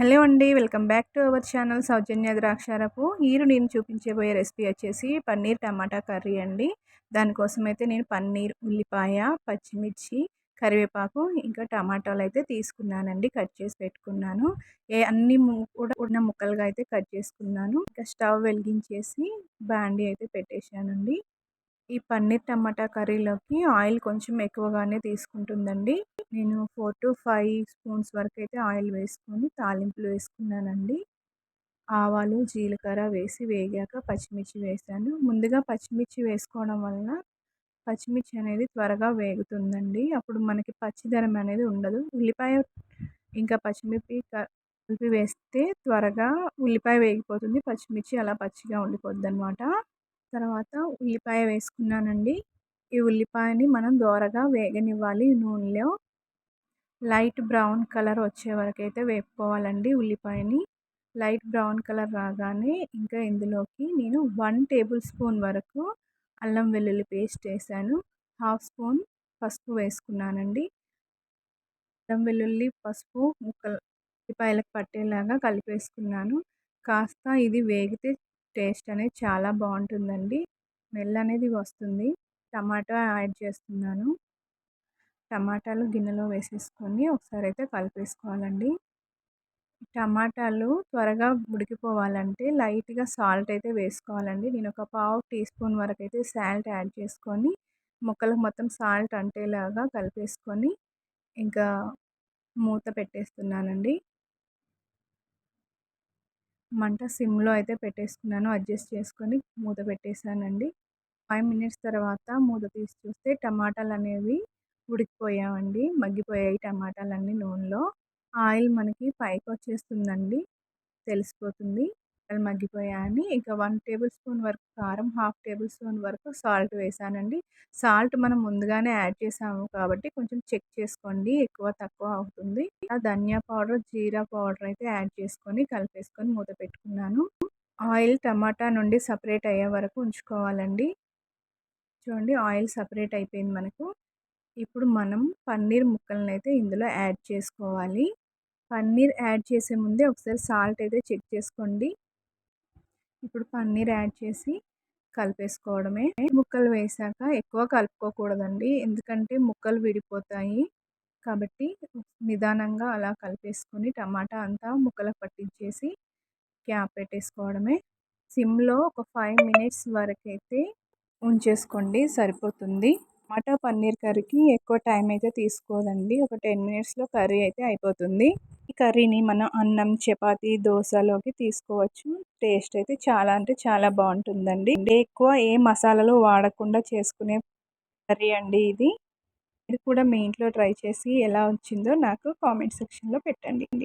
Hello అండి welcome back to our channel Soujanya Draksharapu. ఈరు నేను చూపించబోయే రెసిపీ వచ్చేసి పన్నీర్ టమాటా కర్రీ అండి. దానికోసం అయితే నేను పన్నీర్ ఉల్లిపాయ పచ్చిమిర్చి కరివేపాకు ఇంకా టమాటాలు అయితే తీసుకున్నానండి కట్ చేసి పెట్టుకున్నాను. ఏ అన్ని కూడా ఉన్న ముక్కలుగా అయితే కట్ చేసుకున్నాను. ఇంకా స్టవ్ వెలిగించేసి బాండీ అయితే పెట్టేశానండి. ఈ పన్నీర్ టమాటా కర్రీలోకి ఆయిల్ కొంచెం ఎక్కువగానే తీసుకుంటుందండి. నేను ఫోర్ టు ఫైవ్ స్పూన్స్ వరకు అయితే ఆయిల్ వేసుకొని తాలింపులు వేసుకున్నానండి. ఆవాలు జీలకర్ర వేసి వేగాక పచ్చిమిర్చి వేసాను. ముందుగా పచ్చిమిర్చి వేసుకోవడం వలన పచ్చిమిర్చి అనేది త్వరగా వేగుతుందండి. అప్పుడు మనకి పచ్చిదనం అనేది ఉండదు. ఉల్లిపాయ ఇంకా పచ్చిమిర్చి కలిపి వేస్తే త్వరగా ఉల్లిపాయ వేగిపోతుంది. పచ్చిమిర్చి అలా పచ్చిగా ఉండిపోద్ది అనమాట తర్వాత ఉల్లిపాయ వేసుకున్నానండి. ఈ ఉల్లిపాయని మనం దోరగా వేగనివ్వాలి నూనెలో. లైట్ బ్రౌన్ కలర్ వచ్చే వరకు అయితే వేపుకోవాలండి ఉల్లిపాయని. లైట్ బ్రౌన్ కలర్ రాగానే ఇంకా ఇందులోకి నేను వన్ టేబుల్ స్పూన్ వరకు అల్లం వెల్లుల్లి పేస్ట్ వేసాను. హాఫ్ స్పూన్ పసుపు వేసుకున్నానండి. అల్లం వెల్లుల్లి పసుపు ముక్కలు ఉల్లిపాయలకు పట్టేలాగా కలిపేసుకున్నాను. కాస్త ఇది వేగితే టేస్ట్ అనేది చాలా బాగుంటుందండి. స్మెల్ అనేది వస్తుంది. టమాటా యాడ్ చేస్తున్నాను. టమాటాలు గిన్నెలో వేసేసుకొని ఒకసారి అయితే కలిపేసుకోవాలండి. టమాటాలు త్వరగా ఉడికిపోవాలంటే లైట్గా సాల్ట్ అయితే వేసుకోవాలండి. నేను ఒక పావు టీ స్పూన్ వరకు అయితే సాల్ట్ యాడ్ చేసుకొని ముక్కలకు మొత్తం సాల్ట్ అంటేలాగా కలిపేసుకొని ఇంకా మూత పెట్టేస్తున్నానండి. మంట సిమ్లో అయితే పెట్టేసుకున్నాను. అడ్జస్ట్ చేసుకొని మూత పెట్టేశానండి. ఫైవ్ మినిట్స్ తర్వాత మూత తీసి చూస్తే టమాటాలు అనేవి ఉడికిపోయామండి మగ్గిపోయాయి టమాటాలన్నీ నూనెలో. ఆయిల్ మనకి పైకి వచ్చేస్తుందండి తెలిసిపోతుంది. ముక్కలు మగ్గిపోయాయని ఇక వన్ టేబుల్ స్పూన్ వరకు కారం హాఫ్ టేబుల్ స్పూన్ వరకు సాల్ట్ వేసానండి. సాల్ట్ మనం ముందుగానే యాడ్ చేసాము కాబట్టి కొంచెం చెక్ చేసుకోండి ఎక్కువ తక్కువ అవుతుంది. ధనియా పౌడర్ జీరా పౌడర్ అయితే యాడ్ చేసుకొని కలిపేసుకొని మూత పెట్టుకున్నాను. ఆయిల్ టమాటా నుండి సపరేట్ అయ్యే వరకు ఉంచుకోవాలండి. చూడండి ఆయిల్ సపరేట్ అయిపోయింది మనకు. ఇప్పుడు మనం పన్నీర్ ముక్కలను అయితే ఇందులో యాడ్ చేసుకోవాలి. పన్నీర్ యాడ్ చేసే ముందే ఒకసారి సాల్ట్ అయితే చెక్ చేసుకోండి. ఇప్పుడు పన్నీర్ యాడ్ చేసి కలిపేసుకోవడమే. ముక్కలు వేసాక ఎక్కువ కలుపుకోకూడదండి. ఎందుకంటే ముక్కలు విడిపోతాయి కాబట్టి నిదానంగా అలా కలిపేసుకొని టమాటా అంతా ముక్కలకు పట్టించేసి క్యాప్ పెట్టేసుకోవడమే. సిమ్లో ఒక ఫైవ్ మినిట్స్ వరకు అయితే ఉంచేసుకోండి సరిపోతుంది. టమాటా పన్నీర్ కర్రీకి ఎక్కువ టైం అయితే తీసుకోదండి. ఒక టెన్ మినిట్స్లో కర్రీ అయితే అయిపోతుంది. ఈ కర్రీని మనం అన్నం చపాతి దోశలోకి తీసుకోవచ్చు. టేస్ట్ అయితే చాలా అంటే చాలా బాగుంటుందండి. ఎక్కువ ఏ మసాలాలు వాడకుండా చేసుకునే కర్రీ అండి ఇది. ఇది కూడా మీ ఇంట్లో ట్రై చేసి ఎలా వచ్చిందో నాకు కామెంట్ సెక్షన్లో పెట్టండి.